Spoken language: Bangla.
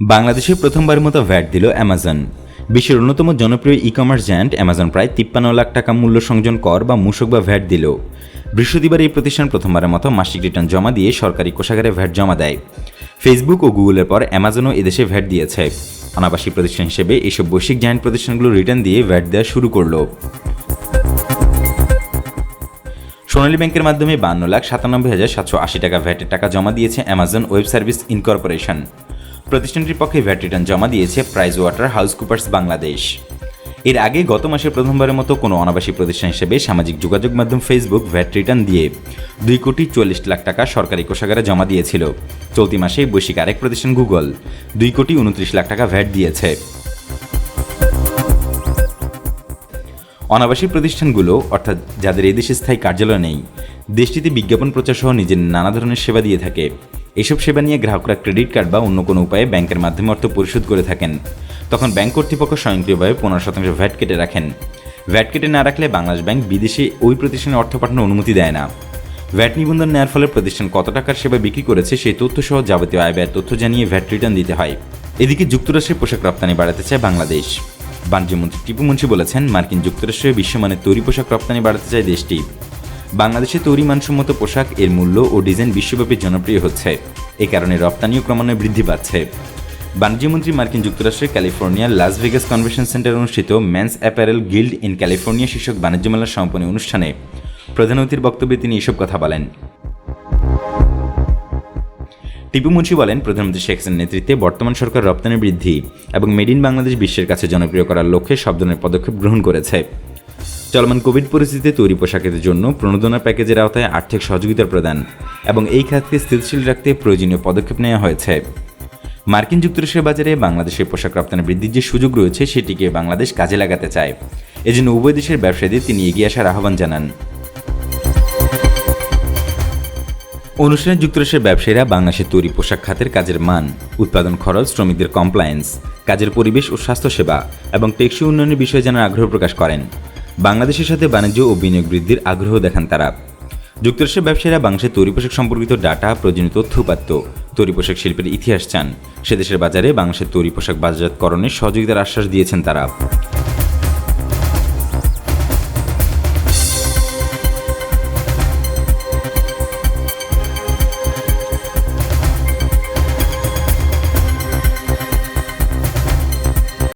বাংলাদেশে প্রথমবারের মতো ভ্যাট দিল অ্যামাজন। বিশ্বের অন্যতম জনপ্রিয় ই কমার্স জায়ান্ট অ্যামাজন প্রায় তিপ্পান্ন লাখ টাকা মূল্য সংযোজন কর বা মূসক বা ভ্যাট দিল। বৃহস্পতিবার এই প্রতিষ্ঠান প্রথমবারের মতো মাসিক রিটার্ন জমা দিয়ে সরকারি কোষাগারে ভ্যাট জমা দেয়। ফেসবুক ও গুগলের পর অ্যামাজনও এদেশে ভ্যাট দিয়েছে। অনাবাসী প্রতিষ্ঠান হিসেবে এইসব বৈশ্বিক জায়ান্ট প্রতিষ্ঠানগুলো রিটার্ন দিয়ে ভ্যাট দেওয়া শুরু করল। সোনালী ব্যাংকের মাধ্যমে বান্ন লাখ সাতানব্বই হাজার সাতশো আশি টাকা ভ্যাটের টাকা জমা দিয়েছে অ্যামাজন ওয়েব সার্ভিস ইনকর্পোরেশন। প্রতিষ্ঠানটির পক্ষে ভ্যাট রিটার্ন জমা দিয়েছে Price Waterhouse Coopers Bangladesh. এর আগে গত মাসে প্রথমবারের মতো কোনো অনাবাসী প্রতিষ্ঠান হিসেবে সামাজিক যোগাযোগ মাধ্যম ফেসবুক ভ্যাট রিটার্ন দিয়ে দুই কোটি চল্লিশ লাখ টাকা সরকারি কোষাগারে জমা দিয়েছিল। চলতি মাসে বৈশ্বিক আরেক প্রতিষ্ঠান গুগল দুই কোটি উনত্রিশ লাখ টাকা ভ্যাট দিয়েছে। অনাবাসী প্রতিষ্ঠানগুলো, অর্থাৎ যাদের এদেশে স্থায়ী কার্যালয় নেই, দেশটিতে বিজ্ঞাপন প্রচার সহ নিজের নানা ধরনের সেবা দিয়ে থাকে। এসব সেবা নিয়ে গ্রাহকরা ক্রেডিট কার্ড বা অন্য কোনো উপায়ে ব্যাংকের মাধ্যমে অর্থ পরিশোধ করে থাকেন। তখন ব্যাংক কর্তৃপক্ষ স্বয়ংক্রিয়ভাবে পনেরো শতাংশ ভ্যাট কেটে রাখেন। ভ্যাট কেটে না রাখলে বাংলাদেশ ব্যাংক বিদেশে ওই প্রতিষ্ঠানে অর্থ পাঠানোর অনুমতি দেয় না। ভ্যাট নিবন্ধন নেওয়ার ফলে প্রতিষ্ঠান কত টাকার সেবা বিক্রি করেছে সেই তথ্য সহ যাবতীয় আয় ব্যয়ের তথ্য জানিয়ে ভ্যাট রিটার্ন দিতে হয়। এদিকে যুক্তরাষ্ট্রে পোশাক রপ্তানি বাড়াতে চায় বাংলাদেশ। বাণিজ্যমন্ত্রী টিপু মুন্সি বলেছেন, মার্কিন যুক্তরাষ্ট্রে বিশ্বমানের তৈরি পোশাক রপ্তানি বাড়াতে চায় দেশটি। বাংলাদেশে তৈরি মানসম্মত পোশাক এর মূল্য ও ডিজাইন বিশ্বব্যাপী জনপ্রিয় হচ্ছে। এ কারণে রপ্তানিও ক্রমান্বয়ে বৃদ্ধি পাচ্ছে। বাণিজ্যমন্ত্রী মার্কিন যুক্তরাষ্ট্রের ক্যালিফোর্নিয়ার লাস ভেগাস কনভেনশন সেন্টার অনুষ্ঠিত men's apparel guild in California শীর্ষক বাণিজ্য মেলার সমাপনী অনুষ্ঠানে প্রধান অতিথির বক্তব্যে তিনি এসব কথা বলেন। টিপু মুন্সি বলেন, প্রধানমন্ত্রী শেখ হাসিনার নেতৃত্বে বর্তমান সরকার রপ্তানি বৃদ্ধি এবং মেড ইন বাংলাদেশ বিশ্বের কাছে জনপ্রিয় করার লক্ষ্যে সব ধরনের পদক্ষেপ গ্রহণ করেছে। চলমান কোভিড পরিস্থিতিতে তৈরি পোশাকের জন্য প্রণোদনা প্যাকেজের আওতায় আর্থিক সহযোগিতা প্রদান এবং এই খাতকে স্থিতিশীল রাখতে প্রয়োজনীয় পদক্ষেপ নেওয়া হয়েছে। মার্কিন যুক্তরাষ্ট্রের বাজারে বাংলাদেশের পোশাক রপ্তানি বৃদ্ধির যে সুযোগ রয়েছে, সেটিকে বাংলাদেশ কাজে লাগাতে চায়। এজন্য উভয় দেশের ব্যবসায়ীদের তিনি এগিয়ে আসার আহ্বান জানান। অনুষ্ঠানে যুক্তরাষ্ট্রের ব্যবসায়ীরা বাংলাদেশের তৈরি পোশাক খাতের কাজের মান, উৎপাদন খরচ, শ্রমিকদের কমপ্লায়েন্স কাজের পরিবেশ ও স্বাস্থ্যসেবা এবং টেকসই উন্নয়নের বিষয়ে জানার আগ্রহ প্রকাশ করেন। বাংলাদেশের সাথে বাণিজ্য ও বিনিয়োগ বৃদ্ধির আগ্রহ দেখান তারা। যুক্তরাষ্ট্রের ব্যবসায়ীরা বাংলাদেশের তৈরি পোশাক সম্পর্কিত ডাটা, প্রয়োজনীয় তথ্য উপাত্ত তৈরি পোশাক শিল্পের ইতিহাস চান। সেদেশের বাজারে বাংলাদেশের তৈরি পোশাক বাজারজাতকরণে সহযোগিতার আশ্বাস দিয়েছেন তারা।